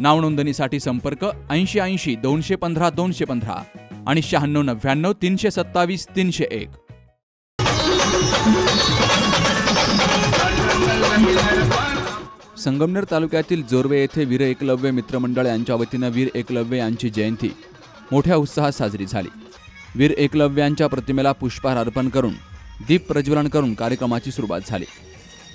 नावनोंदणीसाठी संपर्क ऐंशी ऐंशी दोनशे पंधरा दोनशे पंधरा आणि शहाण्णव नव्याण्णव तीनशे सत्तावीस तीनशे एक. संगमनेर तालुक्यातील जोरवे येथे वीर एकलव्य मित्रमंडळ यांच्या वतीनं वीर एकलव्य यांची जयंती मोठ्या उत्साहात साजरी झाली. वीर एकलव्यांच्या प्रतिमेला पुष्पहार अर्पण करून दीप प्रज्वलन करून कार्यक्रमाची सुरुवात झाली.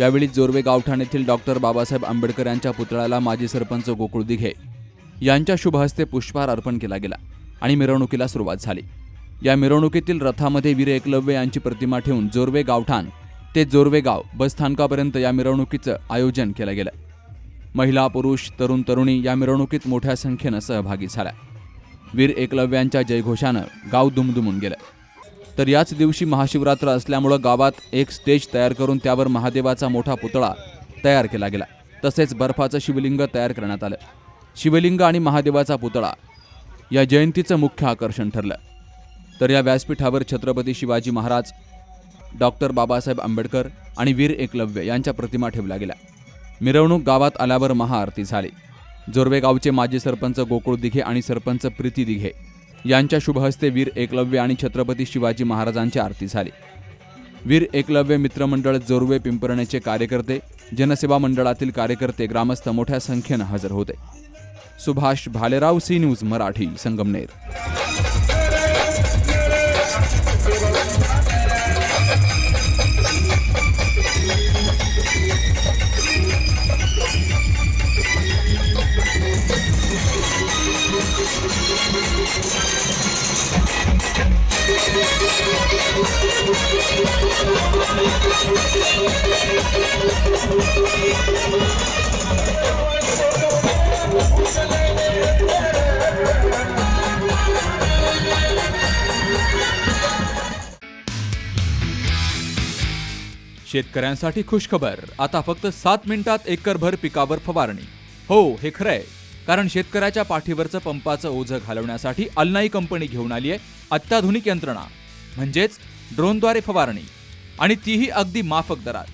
यावेळी जोरवे गावठाण येथील डॉक्टर बाबासाहेब आंबेडकर यांच्या पुतळ्याला माजी सरपंच गोकुळ दिघे यांच्या शुभहस्ते पुष्पहार अर्पण केला गेला आणि मिरवणुकीला सुरुवात झाली. या मिरवणुकीतील रथामध्ये वीर एकलव्य यांची प्रतिमा ठेवून जोरवे गावठाण ते जोरवे गाव बसस्थानकापर्यंत या मिरवणुकीचं आयोजन केलं गेलं. महिला पुरुष तरुण तरुणी या मिरवणुकीत मोठ्या संख्येनं सहभागी झाल्या. वीर एकलव्यांच्या जयघोषानं गाव दुमदुमून गेलं. तर याच दिवशी महाशिवरात्र असल्यामुळं गावात एक स्टेज तयार करून त्यावर महादेवाचा मोठा पुतळा तयार केला गेला. तसेच बर्फाचं शिवलिंग तयार करण्यात आलं. शिवलिंग आणि महादेवाचा पुतळा या जयंतीचं मुख्य आकर्षण ठरलं. तर या व्यासपीठावर छत्रपती शिवाजी महाराज डॉक्टर बाबासाहेब आंबेडकर आणि वीर एकलव्य यांच्या प्रतिमा ठेवल्या गेल्या. मिरवणूक गावात आल्यावर महाआरती झाली. जोरवे गावचे माजी सरपंच गोकुळ दिघे आणि सरपंच प्रीती दिघे यांच्या शुभहस्ते वीर एकलव्य आणि छत्रपती शिवाजी महाराजांची आरती झाली. वीर एकलव्य मित्रमंडळ जोरवे पिंपरणेचे कार्यकर्ते जनसेवा मंडळातील कार्यकर्ते ग्रामस्थ मोठ्या संख्येनं हजर होते. Subhash Bhalerao C news Marathi Sangamner. शेतकऱ्यांसाठी खुशखबर. आता फक्त सात मिनिटात एकरभर पिकावर फवारणी. हो हे खरंय कारण शेतकऱ्याच्या पाठीवरचं पंपाचं ओझं घालवण्यासाठी अल्नाई कंपनी घेऊन आली आहे अत्याधुनिक यंत्रणा. म्हणजेच ड्रोनद्वारे फवारणी. आणि तीही अगदी माफक दरात.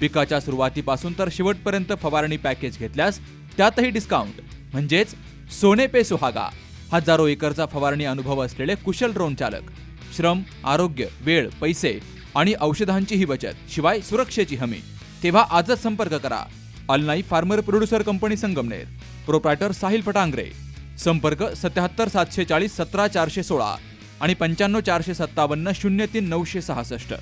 पिकाच्या सुरुवातीपासून तर शेवटपर्यंत फवारणी पॅकेज घेतल्यास त्यातही डिस्काउंट म्हणजेच सोने पे सुहागा. हजारो एकरचा फवारणी अनुभव असलेले कुशल ड्रोन चालक. श्रम आरोग्य वेळ पैसे आणि औषधांची ही बचत शिवाय सुरक्षेची हमी. तेव्हा आजच संपर्क करा. अलनाई farmer producer company Sangamner. Proprietor Sahil Phatangare संपर्क सत्याहत्तर सातशे चाळीस सतरा चारशे सोळा. आणि पंच्याण्णव चारशे सत्तावन्न शून्य तीन नऊशे सहासष्ट.